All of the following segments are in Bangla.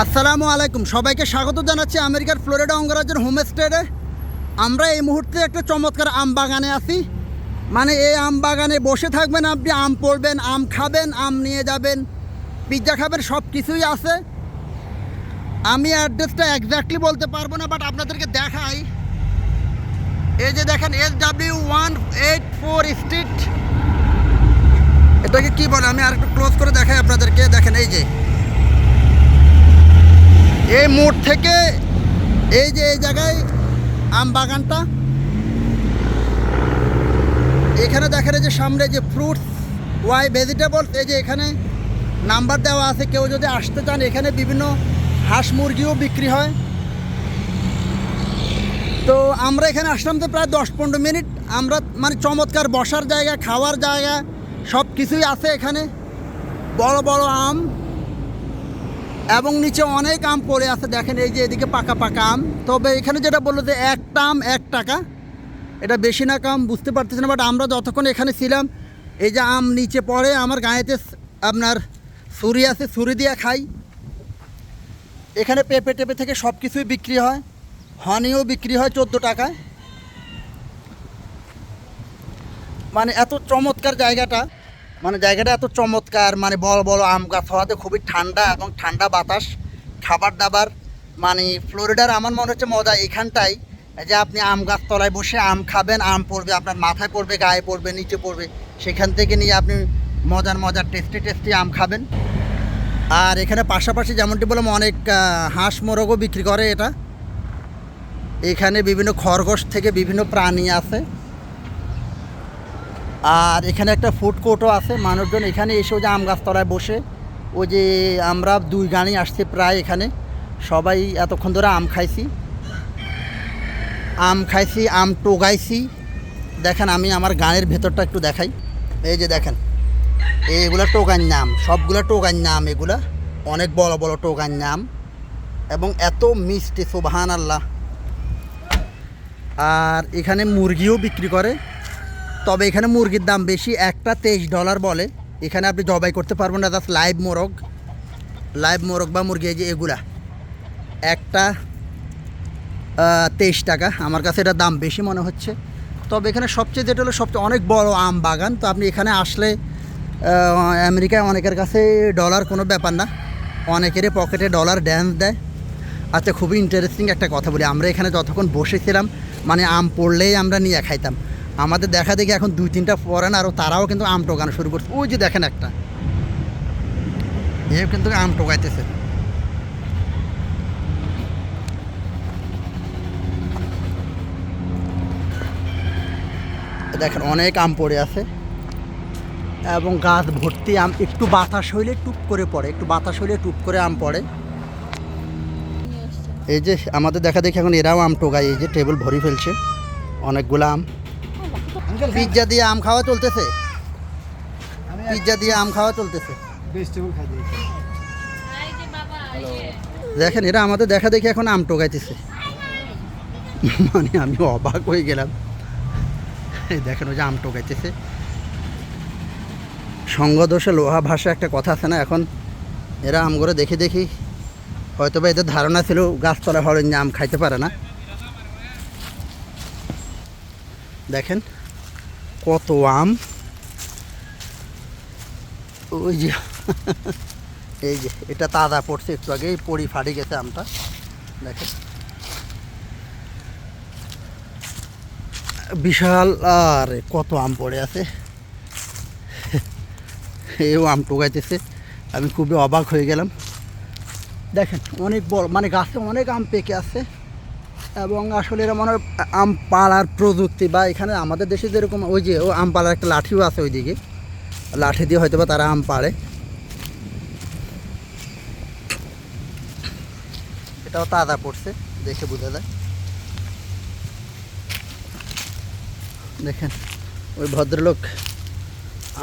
আসসালামু আলাইকুম। সবাইকে স্বাগত জানাচ্ছি আমেরিকার ফ্লোরিডা অঙ্গরাজ্যের হোমস্টেডে আমরা এই মুহূর্তে একটা চমৎকার আম বাগানে আছি। মানে এই আম বাগানে বসে থাকবেন আপনি, আম পড়বেন, আম খাবেন, আম নিয়ে যাবেন পিৎজা খাবেন সব কিছুই আছে। আমি অ্যাড্রেসটা এক্স্যাক্টলি বলতে পারব না বাট আপনাদেরকে দেখাই। এই যে দেখেন S W one eight four street এটাকে কী বলে? আমি আর একটু ক্লোজ করে দেখাই আপনাদেরকে। দেখেন, এই যে। এই মোড় থেকে এই যে এই জায়গায় আম বাগানটা, এখানে দেখেন যে সামনে যে ফ্রুটস, ওয়াই ভেজিটেবলস, এই যে এখানে নাম্বার দেওয়া আছে, কেউ যদি আসতে চান, এখানে বিভিন্ন হাঁস মুরগিও বিক্রি হয়। তো আমরা এখানে আসলাম তো প্রায় দশ পনেরো মিনিট। আমরা মানে চমৎকার বসার জায়গা, খাওয়ার জায়গা সব কিছুই আছে এখানে। বড় বড় আম এবং নিচে অনেক আম পড়ে আছে, দেখেন এই যে এদিকে পাকা পাকা আম। তবে এখানে যেটা বলল যে একটা আম এক টাকা, এটা বেশি না কাম, বুঝতে পারতেছি না বাট আমরা যতক্ষণ এখানে ছিলাম, এই যে আম নিচে পড়ে, আমার গায়েতে আপনার ছুরি আছে, ছুরি দিয়ে খাই। এখানে পেঁপে টেপে থেকে সব কিছুই বিক্রি হয় হানিও বিক্রি হয় চোদ্দ টাকায়। মানে এত চমৎকার জায়গাটা। মানে জায়গাটা এত চমৎকার মানে বড় বড় আম গাছ হওয়াতে খুবই ঠান্ডা এবং ঠান্ডা বাতাস, খাবার দাবার মানে ফ্লোরিডার আমার মনে হচ্ছে মজা এখানটাই। যে আপনি আম গাছ তলায় বসে আম খাবেন, আম পড়বে, আপনার মাথায় পড়বে, গায়ে পড়বে, নিচে পড়বে, সেখান থেকে নিয়ে আপনি মজার মজার টেস্টি টেস্টি আম খাবেন। আর এখানে পাশাপাশি যেমনটি বললাম, অনেক হাঁস মোরগও বিক্রি করে এটা। এখানে বিভিন্ন খরগোশ থেকে বিভিন্ন প্রাণী আছে আর এখানে একটা ফুড কোর্টও আছে। মানুষজন এখানে এসেও যে আম গাছতলায় বসে, ওই যে আমরা দুই গাড়ি আসছি প্রায় এখানে। সবাই এতক্ষণ ধরে আম খাইছি। আম খাইছি, আম টোগাইছি। দেখেন আমি আমার গানের ভেতরটা একটু দেখাই। এই যে দেখেন, এইগুলো টোগান নাম, সবগুলো টোগান নাম এগুলা। অনেক বড় বড় টোগান নাম। এবং এত মিষ্টি সুবহান আল্লাহ আর এখানে মুরগিও বিক্রি করে। তবে এখানে মুরগির দাম বেশি, একটা তেইশ ডলার বলে। এখানে আপনি জবাই করতে পারবেন না জাস্ট লাইভ মোরগ। লাইভ মোরগ বা মুরগি, এই যে এগুলা। একটা তেইশ টাকা। আমার কাছে এটা দাম বেশি মনে হচ্ছে। তবে এখানে সবচেয়ে যেটা হলো, সবচেয়ে অনেক বড় আম বাগান। তো আপনি এখানে আসলে আমেরিকায় অনেকের কাছে ডলার কোনো ব্যাপার না। অনেকেরই পকেটে ডলার ড্যান্স দেয়। আচ্ছা খুবই ইন্টারেস্টিং একটা কথা বলি। আমরা এখানে যতক্ষণ বসেছিলাম মানে আম পড়লেই আমরা নিয়ে খাইতাম। আমাদের দেখা দেখি এখন দুই তিনটা ফরেন আরও তারাও কিন্তু আম টোকানো শুরু করছে। ওই যে দেখেন একটা। এও কিন্তু আম টোকাইতেছে। দেখেন অনেক আম পড়ে আছে। এবং গাছ ভর্তি আম, একটু বাতাস হইলে টুপ করে পড়ে, একটু বাতাস হইলে টুপ করে আম পড়ে। এই যে আমাদের দেখা দেখি এখন এরাও আম টোকায়, এই যে টেবিল ভরি ফেলছে, অনেকগুলো আম। পিৎজা দিয়ে আম খাওয়া চলতেছে। পিজ্জা দিয়ে আম খাওয়া চলতেছে। দেখেন এরা আমাদের দেখা দেখি এখন আম টোকাইতেছে। মানে আমি অবাক হয়ে গেলাম। এই দেখেন ওই যে আম টোকাইতেছে। সঙ্গদোষে লোহা ভাষা একটা কথা আছে না এখন এরা আম করে দেখে দেখি হয়তো বা এদের ধারণা ছিল গাছতলা হরেন আম খাইতে পারে না। দেখেন কত আম? ওই যে, এই যে, এটা তাজা পড়ছে একটু আগে পড়ি ফাড়ি গেছে আমটা। দেখেন। বিশাল, আরে কত আম পড়ে আছে। এও আম টোকাইতেছে। আমি খুবই অবাক হয়ে গেলাম। দেখেন, অনেক বড় মানে গাছে অনেক আম পেকে আছে। এবং আসলে এরা মনে হয় আম পাড়ার প্রযুক্তি বা এখানে আমাদের দেশে যেরকম ওই যে ও আম পাড়ার একটা লাঠিও আছে ওইদিকে। লাঠি দিয়ে হয়তো বা তারা আম পাড়ে। এটাও তাজা পড়ছে, দেখে বোঝা যায়। দেখেন, ওই ভদ্রলোক,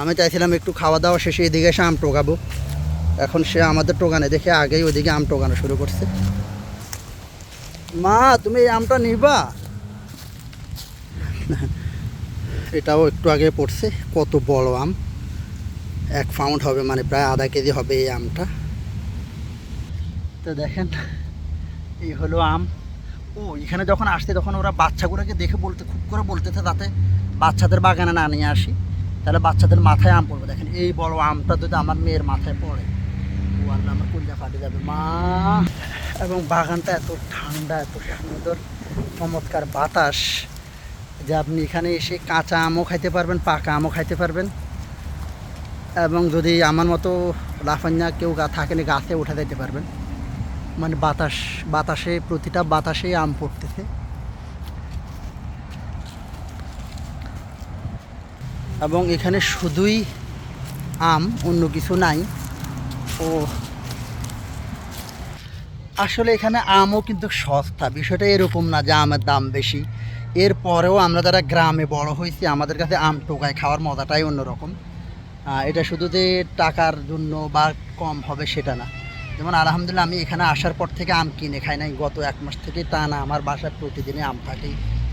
আমি চাইছিলাম একটু খাওয়া দাওয়া শেষে এদিকে এসে আম টোকাবো। এখন সে আমাদের টোকানে, দেখে আগেই ওইদিকে আম টোকানো শুরু করছে। মা, তুমি এই আমটা নিবা। এটাও একটু আগে পড়ছে, কত বড় আম। এক পাউন্ড হবে মানে প্রায় আধা কেজি হবে এই আমটা। তো দেখেন, এই হলো আম। ও, এখানে যখন আসছে, তখন ওরা বাচ্চাগুলোকে দেখে বলতে, খুব করে বলতেছে যাতে বাচ্চাদের বাগানে না নিয়ে আসি। তাহলে বাচ্চাদের মাথায় আম পড়বে। দেখেন, এই বড় আমটা যদি আমার মেয়ের মাথায় পড়ে, ও আল্লাহ আমার কুলজা ফাটে যাবে। মা! এবং বাগানটা এত ঠান্ডা, এত সুন্দর, চমৎকার বাতাস যে আপনি এখানে এসে কাঁচা আমও খাইতে পারবেন, পাকা আমও খাইতে পারবেন। এবং যদি আমার মতো লাফান্যা কেউ গা থাকেনি, গাছে উঠে দিতে পারবেন। মানে বাতাস, বাতাসে, প্রতিটা বাতাসে আম পড়তেছে। এবং এখানে শুধুই আম, অন্য কিছু নাই। ও আসলে এখানে আমও কিন্তু সস্তা। বিষয়টা এরকম না যে আমের দাম বেশি। এরপরেও আমরা যারা গ্রামে বড় হয়েছি, আমাদের কাছে আম টোকায় খাওয়ার মজাটাই অন্যরকম। এটা শুধু যে টাকার জন্য বা কম হবে সেটা না। যেমন আলহামদুলিল্লাহ আমি এখানে আসার পর থেকে আম কিনে খাই নাই। গত এক মাস থেকে টানা আমার বাসায় প্রতিদিনই আম থাকে।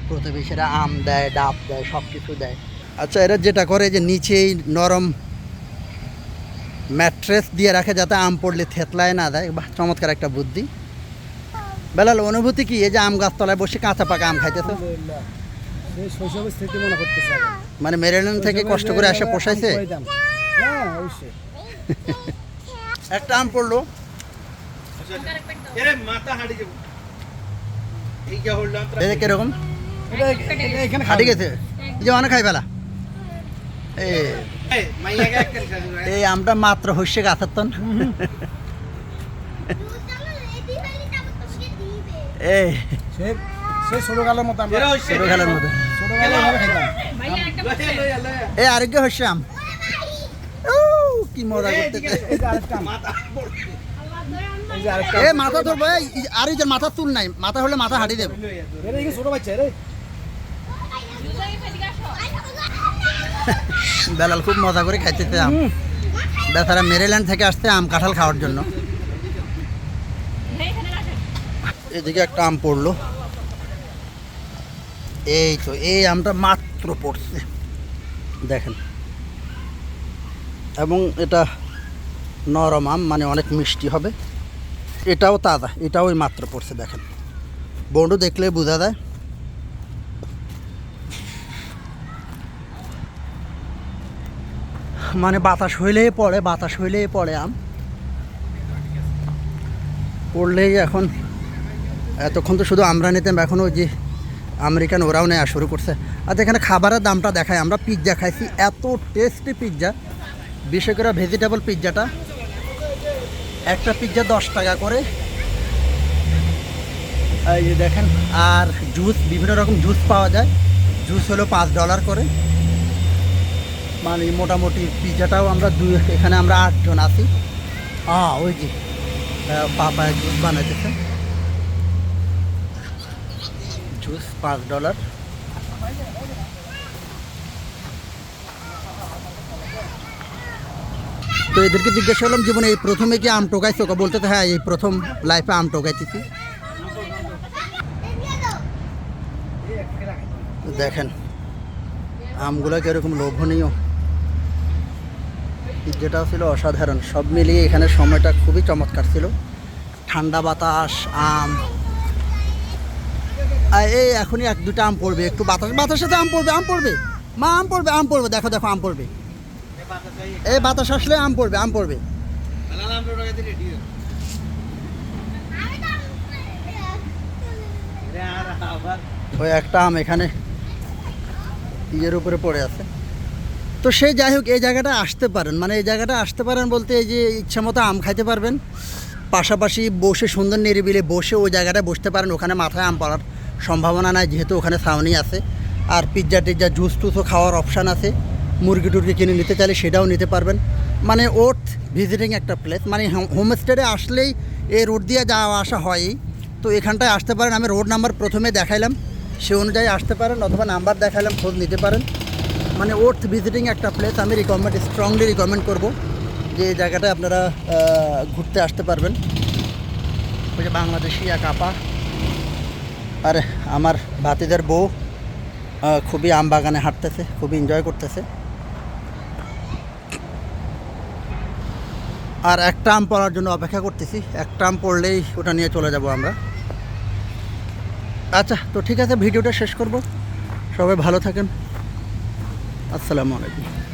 প্রতিবেশীরা আম দেয়, ডাব দেয় সব কিছু দেয়। আচ্ছা এরা যেটা করে যে নিচেই নরম ম্যাট্রেস দিয়ে রাখে যাতে আম পড়লে থেতলায় না দেয়। বাহ চমৎকার একটা বুদ্ধি। বেলাল অনুভূতি কি? এই যে আম গাছতলায় বসে কাঁচা পাকা আম খাইতেছে। মনে মেরিল্যান্ড থেকে কষ্ট করে এসে আম পোষাইছে। হ্যাঁ একটা আম পড়ল। কীরকম? হাঁটি গেছে। যে অনেক খাই বেলা। এই। এই আমটা মাত্র হইছে গাছের তন। এই ছোটকালের মতো মতো। আম। কি মজা এ মাথা ধরবো এই আর এই মাথা চুল নাই মাথা হলে মাথা হাঁটি দেবে। লয়া ধরে। এরা কি ছোট বাচ্চা রে? বেলাল খুব মজা করে খাইতেছে আম। বেচারা মেরিল্যান্ড থেকে আসছে আম কাঁঠাল খাওয়ার জন্য। এদিকে একটা আম পড়ল। এই তো, এই আমটা মাত্র পড়ছে। দেখেন। এবং এটা নরম আম মানে অনেক মিষ্টি হবে। এটাও তাজা, এটাও মাত্র পড়ছে, দেখেন। বন্ধু, দেখলে বোঝা যায়। মানে বাতাস হইলেই পড়ে, বাতাস হইলেই পড়ে আম। পড়লেই এখন এতক্ষণ তো শুধু আমরা নিতাম, এখন ওই যে আমেরিকান ওরাও নেওয়া শুরু করছে। আর এখানে খাবারের দামটা দেখায় আমরা পিৎজা খাইছি, এত টেস্টি পিৎজা বিশেষ করে ভেজিটেবল পিৎজাটা একটা পিৎজা দশ টাকা করে। এই যে দেখেন, আর জুস বিভিন্ন রকম জুস পাওয়া যায়। জুস হলো পাঁচ ডলার করে। মানে মোটামুটি পিৎজাটাও আমরা দুই এখানে আমরা আটজন আছি। হ্যাঁ ওই যে। পাপায় জুস বানাইতেছে। জুস পাঁচ ডলার। তো এদেরকে জিজ্ঞাসা করলাম জীবনে এই প্রথমে কি আম টোকাইছো? বলতে তো হ্যাঁ এই প্রথম লাইফে আম টোকাইতেছি। দেখেন আমগুলো কীরকম লোভনীয়। যেটাও ছিল অসাধারণ। সব মিলিয়ে এখানে সময়টা খুবই চমৎকার ছিল। ঠান্ডা বাতাস, আম। এই এখনই এক দুটো আম পড়বে, একটু বাতাস। বাতাসের সাথে আম পড়বে আম পড়বে। মা, আম পড়বে আম পড়বে। দেখো দেখো, আম পড়বে। এই বাতাস আসলে আম পড়বে আম পড়বে। ওই একটা আম এখানে, ইয়ের উপরে পড়ে আছে। তো সেই যাই হোক, এই জায়গাটা আসতে পারেন। মানে এই জায়গাটা আসতে পারেন বলতে এই যে ইচ্ছা মতো আম খাইতে পারবেন। পাশাপাশি বসে সুন্দর নিরিবিলে বসে ওই জায়গাটায় বসতে পারেন। ওখানে মাথায় আম পড়ার সম্ভাবনা নাই, যেহেতু ওখানে ছাউনি আছে। আর পিৎজা টিজ্জা জুস টুসও খাওয়ার অপশান আছে। মুরগি টুরগি কিনে নিতে চাইলে সেটাও নিতে পারবেন। মানে ওর্থ ভিজিটিং একটা প্লেস মানে হোমস্টেতে আসলেই এই রোড দিয়ে যাওয়া আসা হয়ই। তো এখানটায় আসতে পারেন। আমি রোড নাম্বার প্রথমে দেখাইলাম। সে অনুযায়ী আসতে পারেন অথবা নাম্বার দেখাইলাম, খোঁজ নিতে পারেন। মানে ওর্থ ভিজিটিং একটা প্লেস আমি রিকমেন্ড স্ট্রংলি রিকমেন্ড করব যে এই জায়গাটায় আপনারা ঘুরতে আসতে পারবেন। ওই যে বাংলাদেশি এক আপা আর আমার ভাতিদের বউ খুবই আম বাগানে হাঁটতেছে, খুবই এনজয় করতেছে। আর একটা আম পড়ার জন্য অপেক্ষা করতেছি, একটা আম পড়লেই ওটা নিয়ে চলে যাব আমরা। আচ্ছা তো ঠিক আছে, ভিডিওটা শেষ করব। সবাই ভালো থাকেন। আসসালামু আলাইকুম।